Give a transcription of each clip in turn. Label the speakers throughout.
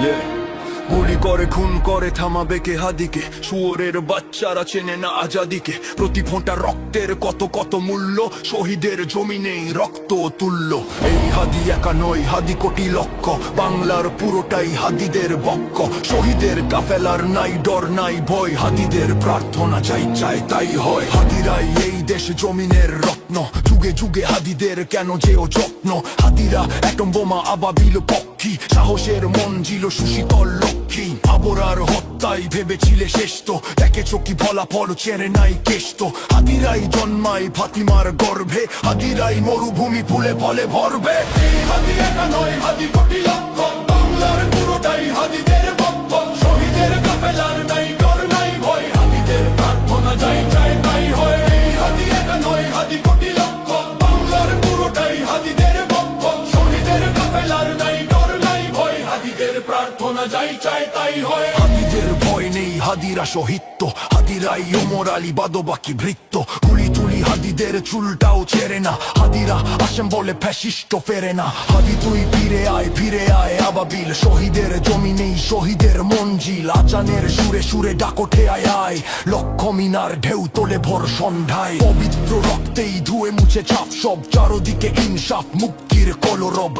Speaker 1: হৃদয় খুন করে, থামাবে কে হাদিকে? শুয়োরের বাচ্চারা চেনে না আজাদিকে। প্রতি ফোঁটা রক্তের কত কত মূল্য, শহীদের রক্ত তুল্য। এই হাদি একা নয়, হাদি কোটি লক্ষ। বাংলার পুরোটাই হাদিদের বক্ক শহীদের কাফেলার নাই ডর, নাই ভয়। হাদিদের প্রার্থনা চাই চাই তাই হয়। হাদিরাই এই দেশ জমিনের রত্ন। যুগে যুগে হাদিদের কেন যেও যত্ন? হাদিরা বোমা, আবাবিল পক্ষী। সাহসের মন ছিল সুশীতল লক্ষ্মী। আবরার হত্যাই ভেবেছিলে শ্রেষ্ঠ। দেখেছ কি ফলাফল চেনে নাই কেষ্ট। হাদিরাই জন্মায় ফাতিমার গর্ভে। হাদিরাই মরুভূমি ফুলে ফলে ভরবে। হাতি একা নয়, হাতি কোটি লক্ষ। বাংলার পুরোটাই হাদিদের যাই, চাই তাই হয়। হাদিদের ভয় নেই হাদিরা সহিত্য। হাদিরাই ওমর আলী বাদবাকি তুলি হাদিদের চুলটাও ছেড়ে না। হাদিরা আসেন বলে ফ্যাসিস্ট ফেরে না। হাদি তুই ফিরে আয় ফিরে আয়, আবাবিল। শহীদের জমি নেই, শহীদের মঞ্জিল। আচানের সুরে সুরে ডাকোঠে আয় আয়। লক্ষ মিনার ঢেউ তোলে ভোর সন্ধ্যায়। পবিত্র রক্তেই ধুয়ে মুছে চাপ, সব চারদিকে ইনসাফ, মুক্তির কলরব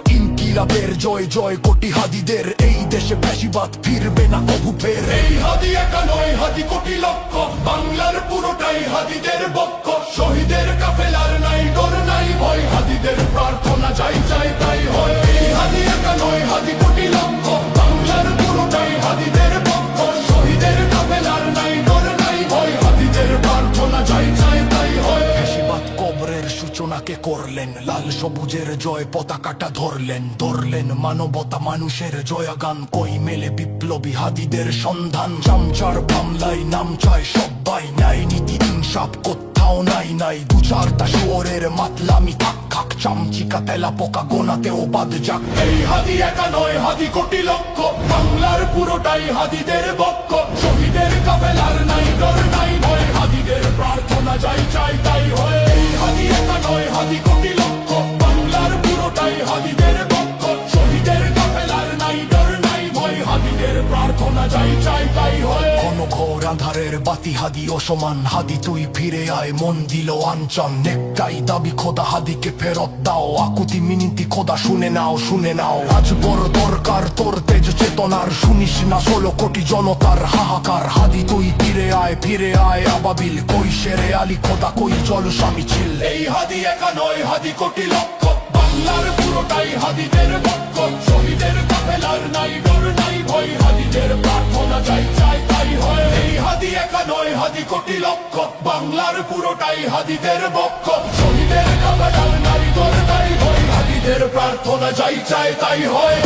Speaker 1: ইনকিলাবের জয় জয়, কোটি হাদিদের। এই দেশে ফ্যাসিবাদ ফিরবে না কবু ফের এই হাদি একা নয় হাদি কোটি লক্ষ, বাংলার পুরোটাই হাদিদের। সূচনাকে করলেন। লাল সবুজের জয় পতাকাটা ধরলেন। ধরলেন মানবতা মানুষের জয়াগান। কই মেলে বিপ্লবী হাদিদের সন্ধান? চামচার বাংলায় নাম চায় সবাই নাই নীতি ইনসাফ কোথাও নাই নাই। দু চারটা শোরের মাতলামি থাক খাক চামচিকা তেলা পোকা গোনাতেও বাদ যাক। এই হাদি একা নয় হাদি কোটি লক্ষ। বাংলার পুরোটাই হাদিদের বক্ষ। শহীদের কাফেলার আধারের বাতি হাদি অসমান হাদি, তুই ফিরে আয়, মন দিল আঞ্চন নেকটাই দাবি, খোদা হাদিকে ফেরত দাও। আকুতি মিনতি, খোদা, শুনে নাও শুনে নাও। আজ বড় দরকার তোর তেজ চেতনার, শুনিস না ষোলো কোটি জনতার হাহাকার। হাদি, তুই ফিরে আয় ফিরে আয়, আবাবিল, কই সেরে আলী, খোদা, কই জল স্বামী ছিল। এই হাদি একা নয়, হাদি কোটি লক্ষ। বাংলার পুরোটাই হাদিদের পক্ষ শহীদের কাফেলার নাই, ডর নাই, ভয় হাদিদের কোটি লক্ষ, বাংলার পুরোটাই হাদিদের বক্ষ। শহীদের কাবাডাল নারী ডর হয়, হাদিদের প্রার্থনা চাই চাই তাই হয়।